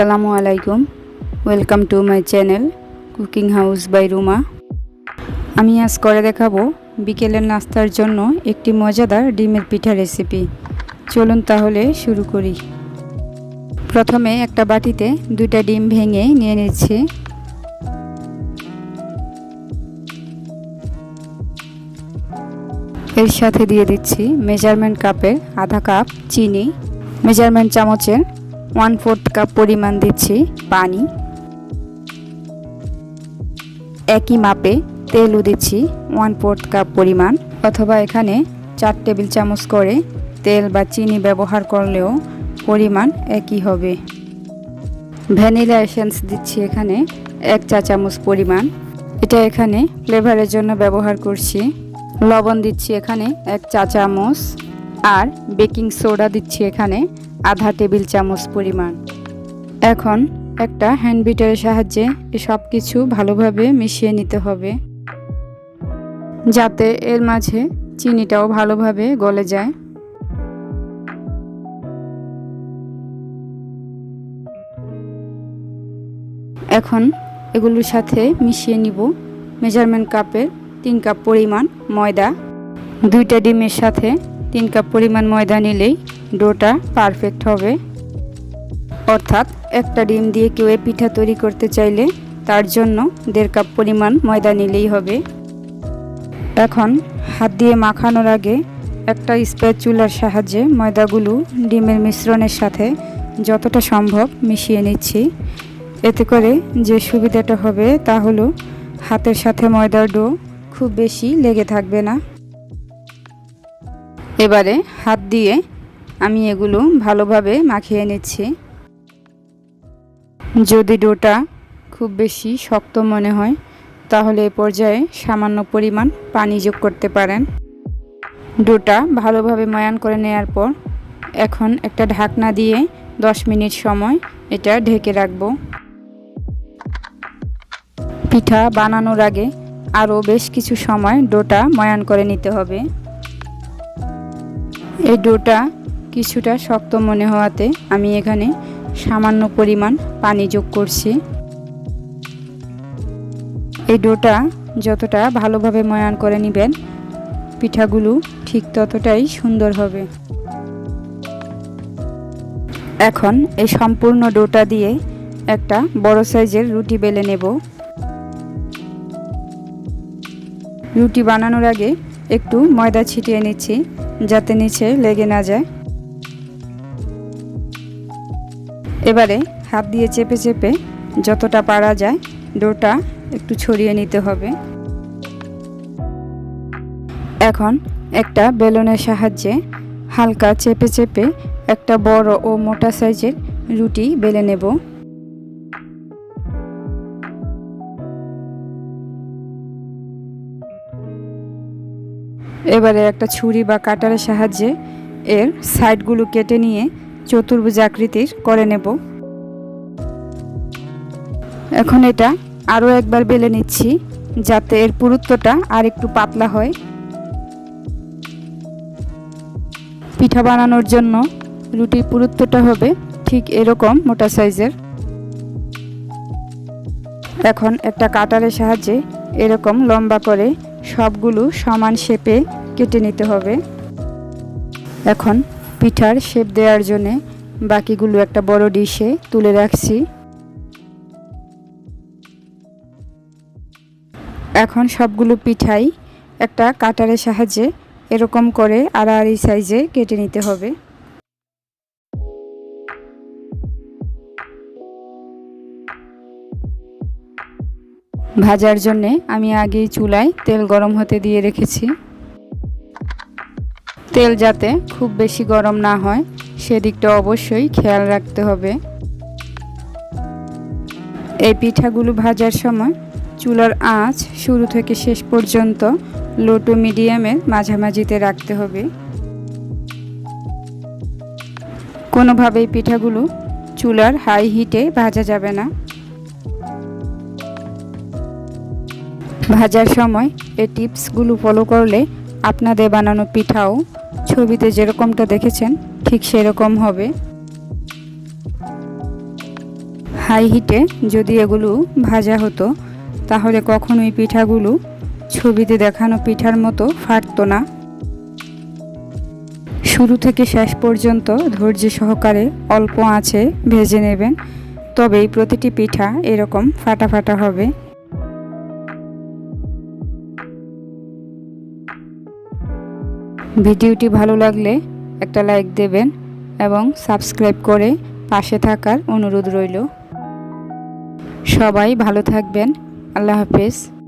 আসসালামু আলাইকুম। Welcome to my channel cooking house by Ruma আমি আজ করে দেখাবো বিকেলের নাস্তার জন্য একটি মজাদার ডিমের পিঠা রেসিপি চলুন তাহলে শুরু করি। প্রথমে একটা বাটিতে দুইটা ডিম ভেঙে নিয়ে নিচ্ছি। এর সাথে দিয়ে দিচ্ছি মেজারমেন্ট কাপের আধা কাপ চিনি। মেজারমেন্ট চামচের ওয়ান ফোর্থ কাপ পরিমাণ দিচ্ছি পানি। একই মাপে তেলও দিচ্ছি ওয়ান ফোর্থ কাপ পরিমাণ। অথবা এখানে চার টেবিল চামচ করে তেল বা চিনি ব্যবহার করলেও পরিমাণ একই হবে। ভ্যানিলা এসেন্স দিচ্ছি এখানে এক চা চামচ পরিমাণ। এটা এখানে ফ্লেভারের জন্য ব্যবহার করছি। লবণ দিচ্ছি এখানে এক চা চামচ। আর বেকিং সোডা দিচ্ছি এখানে আধা টেবিল চামচ পরিমাণ। এখন একটা হ্যান্ড বিটারের সাহায্যে সব কিছু ভালোভাবে মিশিয়ে নিতে হবে। যাতে এর মাঝে চিনিটাও ভালোভাবে গলে যায়। এখন এগুলোর সাথে মিশিয়ে নিব মেজারমেন্ট কাপের তিন কাপ পরিমাণ ময়দা। দুইটা ডিমের সাথে তিন কাপ পরিমাণ ময়দা নিলেই ডোটা পারফেক্ট হবে। অর্থাৎ একটা ডিম দিয়ে কেউ এ পিঠা তৈরি করতে চাইলে তার জন্য দেড় কাপ পরিমাণ ময়দা নিলেই হবে। এখন হাত দিয়ে মাখানোর আগে একটা স্প্রে চুলার সাহায্যে ময়দাগুলো ডিমের মিশ্রণের সাথে যতটা সম্ভব মিশিয়ে নিচ্ছি। এতে করে যে সুবিধাটা হবে তা হলো হাতের সাথে ময়দার ডো খুব বেশি লেগে থাকবে না। এবারে হাত দিয়ে আমি এগুলো ভালোভাবে মাখিয়ে নিচ্ছি। যদি ডোটা খুব বেশি শক্ত মনে হয়, তাহলে এ পর্যায়ে সামান্য পরিমাণ পানি যোগ করতে পারেন। ডোটা ভালোভাবে ময়ান করে নেওয়ার পর এখন একটা ঢাকনা দিয়ে 10 মিনিট সময় এটা ঢেকে রাখব। পিঠা বানানোর আগে আরও বেশ কিছু সময় ডোটা ময়ান করে নিতে হবে। এই ডোটা কিছুটা শক্ত মনে হওয়াতে আমি এখানে সামান্য পরিমাণ পানি যোগ করছি। এই ডোটা যতটা ভালোভাবে ময়ান করে নেবেন, পিঠাগুলো ঠিক ততটাই সুন্দর হবে। এখন এই সম্পূর্ণ ডোটা দিয়ে একটা বড় সাইজের রুটি বেলে নেব। রুটি বানানোর আগে একটু ময়দা ছিটিয়ে নিচ্ছি, যাতে নিচে লেগে না যায়। এবারে হাত দিয়ে চেপে চেপে যতটা পারা যায় ডোটা একটু ছড়িয়ে নিতে হবে। এখন একটা বেলনের সাহায্যে হালকা চেপে চেপে একটা বড় ও মোটা সাইজের রুটি বেলে নেব। এবারে একটা ছুরি বা কাটারের সাহায্যে এর সাইডগুলো কেটে নিয়ে চতুর্ভুজ আকৃতির করে নেব। এখন এটা আরও একবার বেলে নিচ্ছি যাতে এর পুরুত্বটা আর একটু পাতলা হয়। পিঠা বানানোর জন্য রুটির পুরুত্বটা হবে ঠিক এরকম মোটা সাইজের। এখন একটা কাটারের সাহায্যে এরকম লম্বা করে সবগুলো সমান শেপে কেটে নিতে হবে। এখন পিঠার শেপ দেওয়ার জন্যে বাকিগুলো একটা বড় ডিশে তুলে রাখছি। এখন সবগুলো পিঠাই একটা কাটারের সাহায্যে এরকম করে আড়াআড়ি সাইজে কেটে নিতে হবে। ভাজার জন্যে আমি আগেই চুলায় তেল গরম হতে দিয়ে রেখেছি। তেল যাতে খুব বেশি গরম না হয়, সেদিকটা অবশ্যই খেয়াল রাখতে হবে। এই পিঠাগুলো ভাজার সময় চুলার আঁচ শুরু থেকে শেষ পর্যন্ত লো টু মিডিয়ামের মাঝামাঝিতে রাখতে হবে। কোনোভাবেই পিঠাগুলো চুলার হাই হিটে ভাজা যাবে না। ভাজার সময় এই টিপসগুলো ফলো করলে আপনাদের বানানো পিঠাও ছবিতে যেরকমটা দেখেছেন, ঠিক সেরকম হবে। হাই হিটে যদি এগুলো ভাজা হতো, তাহলে কখনোই পিঠাগুলো ছবিতে দেখানো পিঠার মতো ফাটতো না। শুরু থেকে শেষ পর্যন্ত ধৈর্য সহকারে অল্প আঁচে ভেজে নেবেন, তবেই প্রতিটি পিঠা এরকম ফাটা ফাটা হবে। ভিডিওটি ভালো লাগলে একটা লাইক দেবেন এবং সাবস্ক্রাইব করে পাশে থাকার অনুরোধ রইল। সবাই ভালো থাকবেন। আল্লাহ হাফেজ।